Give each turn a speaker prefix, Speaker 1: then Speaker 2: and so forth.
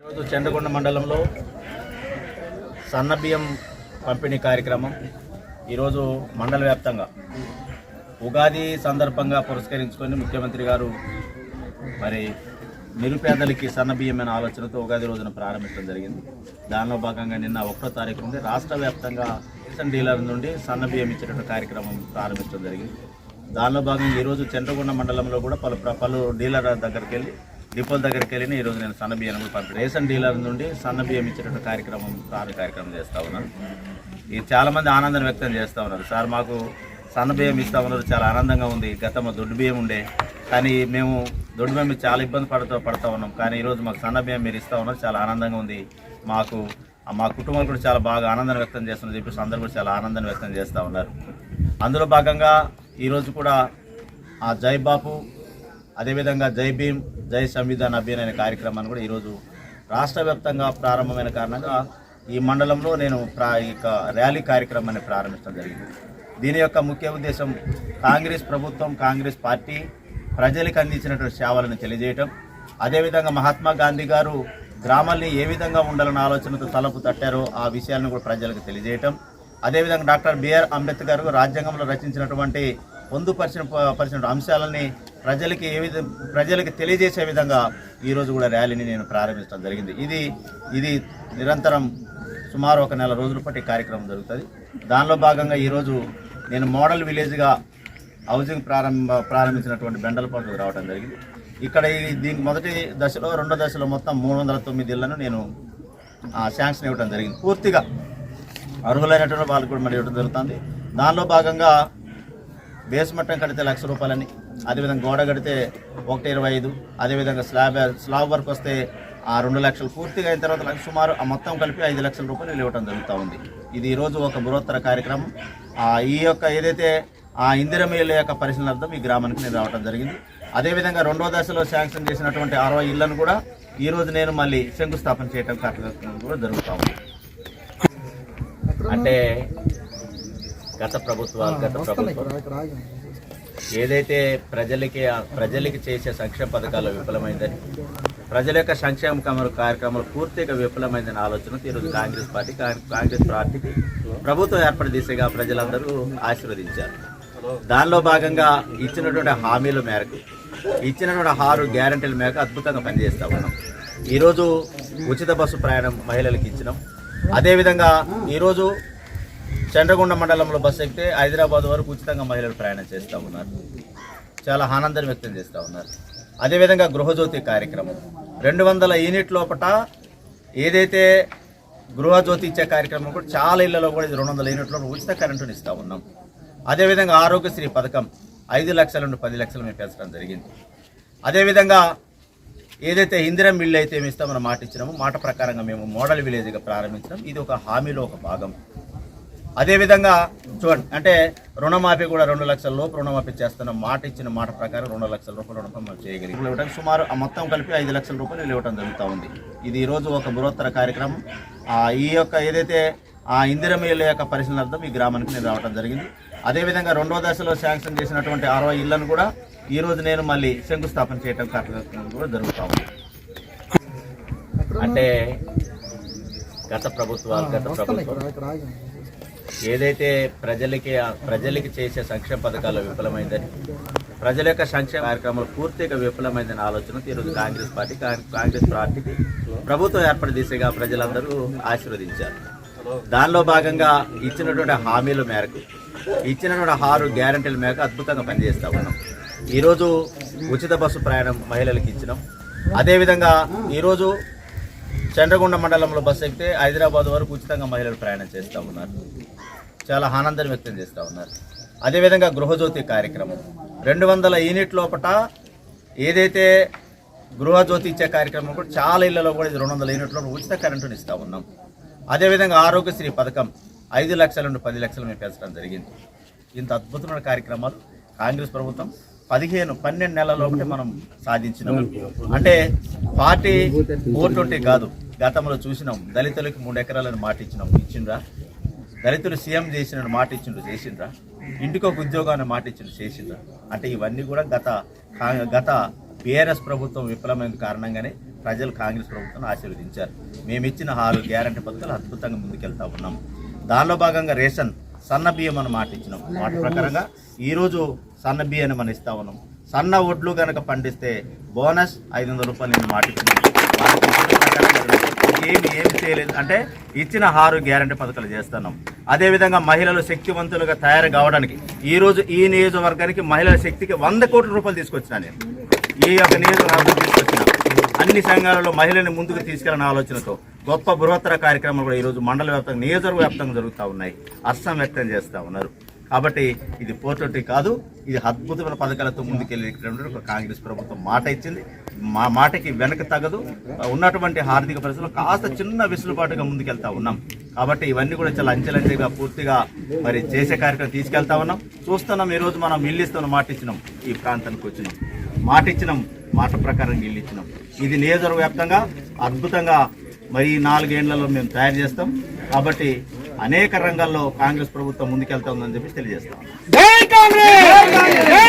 Speaker 1: ఈరోజు చంద్రకొండ మండలంలో సన్నబియ్యం పంపిణీ కార్యక్రమం ఈరోజు మండల వ్యాప్తంగా ఉగాది సందర్భంగా పురస్కరించుకొని ముఖ్యమంత్రి గారు మరి నిరుపేదలకి సన్నబియ్యం అనే ఆలోచనతో ఉగాది రోజున ప్రారంభించడం జరిగింది. దానిలో భాగంగా నిన్న ఒకటో తారీఖు నుండి రాష్ట్ర వ్యాప్తంగా రేషన్ డీలర్ నుండి సన్నబియ్యం ఇచ్చేటువంటి కార్యక్రమం ప్రారంభించడం జరిగింది. దానిలో భాగంగా ఈరోజు చంద్రకొండ మండలంలో కూడా పలు పలు డీలర్ దగ్గరికి వెళ్ళి డిపోల దగ్గరికి వెళ్ళి ఈరోజు నేను సన్న బియ్యం పంపి రేషన్ డీలర్ నుండి సన్న బియ్యం ఇచ్చేటువంటి కార్యక్రమం ప్రారంభ కార్యక్రమం చేస్తూ ఉన్నాను. ఇది చాలామంది ఆనందం వ్యక్తం చేస్తూ ఉన్నారు. సార్ మాకు సన్న బియ్యం ఇస్తా ఉన్నారు. చాలా ఆనందంగా ఉంది. గతంలో దొడ్డు బియ్యం ఉండే. కానీ మేము దొడ్డు బియ్యం చాలా ఇబ్బంది పడుతూ పడుతూ ఉన్నాం. కానీ ఈరోజు మాకు సన్న బియ్యం మీరు ఇస్తా ఉన్నారు. చాలా ఆనందంగా ఉంది. మాకు మా కుటుంబాలు కూడా చాలా బాగా ఆనందం వ్యక్తం చేస్తున్నారు. చెప్పేసి అందరూ కూడా చాలా ఆనందం వ్యక్తం చేస్తూ ఉన్నారు. అందులో భాగంగా ఈరోజు కూడా ఆ జైబాపు అదేవిధంగా జై భీమ్ జై సంవిధాన్ అభియాన్ అనే కార్యక్రమాన్ని కూడా ఈరోజు రాష్ట్ర వ్యాప్తంగా ప్రారంభమైన కారణంగా ఈ మండలంలో నేను ప్రా ఇక ర్యాలీ కార్యక్రమాన్ని ప్రారంభించడం జరిగింది. దీని యొక్క ముఖ్య ఉద్దేశం కాంగ్రెస్ ప్రభుత్వం కాంగ్రెస్ పార్టీ ప్రజలకు అందించినటువంటి సేవలను తెలియజేయటం. అదేవిధంగా మహాత్మా గాంధీ గారు గ్రామాల్ని ఏ విధంగా ఉండాలన్న ఆలోచనతో తలపు తట్టారో ఆ విషయాలను కూడా ప్రజలకు తెలియజేయటం. అదేవిధంగా డాక్టర్ బిఆర్ అంబేద్కర్ రాజ్యాంగంలో రచించినటువంటి పొందుపరిచిన పరిచిన అంశాలని ప్రజలకి ఏ విధ ప్రజలకి తెలియజేసే విధంగా ఈరోజు కూడా ర్యాలీని నేను ప్రారంభించడం జరిగింది. ఇది ఇది నిరంతరం సుమారు ఒక నెల రోజుల పాటు కార్యక్రమం జరుగుతుంది. దానిలో భాగంగా ఈరోజు నేను మోడల్ విలేజ్గా హౌసింగ్ ప్రారంభ ప్రారంభించినటువంటి బెండలపాటుకు రావడం జరిగింది. ఇక్కడ ఈ దీనికి మొదటి దశలో రెండో దశలో మొత్తం మూడు వందల తొమ్మిది ఇళ్ళను నేను ఆ, శాంక్షన్ ఇవ్వడం జరిగింది. పూర్తిగా అర్హులైనటువంటి వాళ్ళకు కూడా మరి ఇవ్వడం జరుగుతుంది. దానిలో భాగంగా బేస్ మట్టం కడితే లక్ష రూపాయలని అదేవిధంగా గోడ కడితే ఒకటి ఇరవై ఐదు అదేవిధంగా స్లాబ్ స్లాబ్ వర్క్ వస్తే ఆ రెండు లక్షలు పూర్తిగా అయిన తర్వాత సుమారు ఆ మొత్తం కలిపి ఐదు లక్షల రూపాయలు ఇవ్వడం జరుగుతూ ఉంది. ఇది ఈరోజు ఒక బృహత్తర కార్యక్రమం. ఈ యొక్క ఏదైతే ఆ ఇందిరమేళ్ళ యొక్క పరిశీలనార్థం ఈ గ్రామానికి నేను రావడం జరిగింది. అదేవిధంగా రెండో దశలో శాంక్షన్ చేసినటువంటి అరవై ఇళ్ళను కూడా ఈరోజు నేను మళ్ళీ శంకుస్థాపన చేయడం కార్యక్రమం కూడా జరుగుతూ ఉంది. అంటే గత ప్రభుత్వాలు గత ప్రభుత్వం ఏదైతే ప్రజలకి ప్రజలకి చేసే సంక్షేమ పథకాలు విఫలమైందని ప్రజల యొక్క సంక్షేమ కార్యక్రమాలు పూర్తిగా విఫలమైందని ఆలోచన ఈరోజు కాంగ్రెస్ పార్టీ కాంగ్రెస్ పార్టీకి ప్రభుత్వం ఏర్పడి దిశగా ప్రజలందరూ ఆశీర్వదించారు. దానిలో భాగంగా ఇచ్చినటువంటి హామీల మేరకు ఇచ్చినటువంటి ఆరు గ్యారంటీల మేరకు అద్భుతంగా పనిచేస్తా ఉన్నాం. ఈరోజు ఉచిత బస్సు ప్రయాణం మహిళలకు ఇచ్చినాం. అదేవిధంగా ఈరోజు చంద్రగుండ మండలంలో బస్సు ఎక్కితే హైదరాబాద్ వరకు ఉచితంగా మహిళలు ప్రయాణం చేస్తూ ఉన్నారు. చాలా ఆనందం వ్యక్తం చేస్తూ ఉన్నారు. అదేవిధంగా గృహజ్యోతి కార్యక్రమం. రెండు వందల యూనిట్ లోపట ఏదైతే గృహజ్యోతి ఇచ్చే కార్యక్రమం కూడా చాలా ఇళ్ళలో కూడా ఇది రెండు వందల యూనిట్లో ఉచిత కరెంటుని ఇస్తూ ఉన్నాం. అదేవిధంగా ఆరోగ్యశ్రీ పథకం ఐదు లక్షల నుండి పది లక్షలు మేము పెంచడం జరిగింది. అదేవిధంగా ఏదైతే ఇందిరం మిల్లు అయితే మేము ఇస్తామని మాట ఇచ్చినామో మాట ప్రకారంగా మేము మోడల్ విలేజ్గా ప్రారంభించడం ఇది ఒక హామీలో ఒక భాగం. అదేవిధంగా చూడండి అంటే రుణమాఫీ కూడా రెండు లక్షల లోపు రుణమాఫీ చేస్తున్నాం మాట ఇచ్చిన మాట ప్రకారం రెండు లక్షల రూపాయలు రుణమాఫీ చేయగలిగి ఇవ్వడం సుమారు ఆ మొత్తం కలిపి ఐదు లక్షల రూపాయలు ఇవ్వడం జరుగుతూ ఉంది. ఇది ఈరోజు ఒక బృహత్తర కార్యక్రమం. ఆ, ఈ యొక్క ఏదైతే ఆ ఇందిరమేల యొక్క పరిశీలనార్థం ఈ గ్రామానికి నేను రావడం జరిగింది. అదేవిధంగా రెండో దశలో శాంక్షన్ చేసినటువంటి అరవై ఇళ్ళను కూడా ఈ రోజు నేను మళ్ళీ శంకుస్థాపన చేయడం కార్యక్రమం కూడా జరుగుతూ ఉంది. అంటే గత ప్రభుత్వాలు గత ప్రభుత్వం ఏదైతే ప్రజలకి ప్రజలకి చేసే సంక్షేమ పథకాలు విఫలమైందని ప్రజల యొక్క సంక్షేమ కార్యక్రమాలు పూర్తిగా విఫలమైందని ఆలోచన ఈరోజు కాంగ్రెస్ పార్టీ కాంగ్రెస్ పార్టీకి ప్రభుత్వం ఏర్పడి దిశగా ప్రజలందరూ ఆశీర్వదించారు. దానిలో భాగంగా ఇచ్చినటువంటి హామీల మేరకు ఇచ్చినటువంటి ఆరు గ్యారంటీల మేరకు అద్భుతంగా పనిచేస్తా ఉన్నాం. ఈరోజు ఉచిత బస్సు ప్రయాణం మహిళలకు ఇచ్చినాం. అదేవిధంగా ఈరోజు చంద్రగుండ మండలంలో బస్సు ఎక్కితే హైదరాబాద్ వరకు ఉచితంగా మహిళలు ప్రయాణం చేస్తూ ఉన్నారు. చాలా ఆనందం వ్యక్తం చేస్తూ ఉన్నారు. అదేవిధంగా గృహజ్యోతి కార్యక్రమం. రెండు వందల యూనిట్ లోపట ఏదైతే గృహజ్యోతి ఇచ్చే కార్యక్రమం కూడా చాలా ఇళ్ళలో కూడా ఇది రెండు వందల యూనిట్లో ఉచిత కరెంటుని ఇస్తూ ఉన్నాం. అదేవిధంగా ఆరోగ్యశ్రీ పథకం ఐదు లక్షల నుండి పది లక్షలు మేము పెంచడం జరిగింది. ఇంత అద్భుతమైన కార్యక్రమాలు కాంగ్రెస్ ప్రభుత్వం పదిహేను పన్నెండు నెలల లోపటే మనం సాధించినాం. అంటే పార్టీ ఓటుంటే కాదు గతంలో చూసినాం. దళితులకి మూడు ఎకరాలను మాట ఇచ్చినాం ఇచ్చిండ్రా? దళితులు సీఎం చేసిన మాట ఇచ్చిండ్రు చేసిండ్రా? ఇంటికి ఒక ఉద్యోగాన్ని మాట ఇచ్చిండ్రు చేసిండ్రా? అంటే ఇవన్నీ కూడా గత గత బీఆర్ఎస్ ప్రభుత్వం విఫలమైన కారణంగానే ప్రజలు కాంగ్రెస్ ప్రభుత్వాన్ని ఆశీర్వదించారు. మేము ఇచ్చిన ఆరు గ్యారంటీ పథకాలు అద్భుతంగా ముందుకెళ్తా ఉన్నాం. దానిలో భాగంగా రేషన్ సన్న బియ్యం అని మాట ఇచ్చినాం. వాటి ప్రకారంగా ఈరోజు సన్న బియ్యాన్ని మనం ఇస్తా ఉన్నాం. సన్న ఒడ్లు కనుక పండిస్తే బోనస్ ఐదు వందల రూపాయలు నేను మాట ఇచ్చినాం. ఏమి ఏమి చేయలేదు. అంటే ఇచ్చిన హారు గ్యారంటీ పథకాలు చేస్తున్నాం. అదేవిధంగా మహిళలు శక్తివంతులుగా తయారు కావడానికి ఈ ఈ నియోజకవర్గానికి మహిళల శక్తికి వంద కోట్ల రూపాయలు తీసుకొచ్చినా నేను. ఈ యొక్క నియోజకవర్గం తీసుకొచ్చిన. అన్ని సంఘాలలో మహిళని ముందుకు తీసుకెళ్ళిన ఆలోచనతో గొప్ప బృహత్తర కార్యక్రమాలు కూడా ఈరోజు మండల వ్యాప్తంగా నియోజకవర్గ వ్యాప్తంగా జరుగుతూ ఉన్నాయి. అస్సాం వ్యక్తం చేస్తూ ఉన్నారు. కాబట్టి ఇది పోటీ కాదు ఇది అద్భుతమైన పథకాలతో ముందుకెళ్ళేటటువంటి ఒక కాంగ్రెస్ ప్రభుత్వం మాట ఇచ్చింది. మా మాటకి వెనక తగదు. ఉన్నటువంటి ఆర్థిక పరిస్థితుల్లో కాస్త చిన్న వెసులుబాటుగా ముందుకెళ్తా ఉన్నాం. కాబట్టి ఇవన్నీ కూడా చాలా అంచెలంచెగా పూర్తిగా మరి చేసే కార్యక్రమం తీసుకెళ్తా ఉన్నాం. చూస్తున్నాం ఈ రోజు మనం ఇల్లు ఇస్తున్నాం మాట ఇచ్చినాం. ఈ ప్రాంతానికి వచ్చినాం. మాట ఇచ్చినాం మాట ప్రకారం ఇల్లు ఇచ్చినాం. ఇది నియోజకవర్గ వ్యాప్తంగా అద్భుతంగా మరి ఈ నాలుగేళ్ళలో మేము తయారు చేస్తాం. కాబట్టి అనేక రంగాల్లో కాంగ్రెస్ ప్రభుత్వం ముందుకెళ్తా ఉందని చెప్పి తెలియజేస్తాం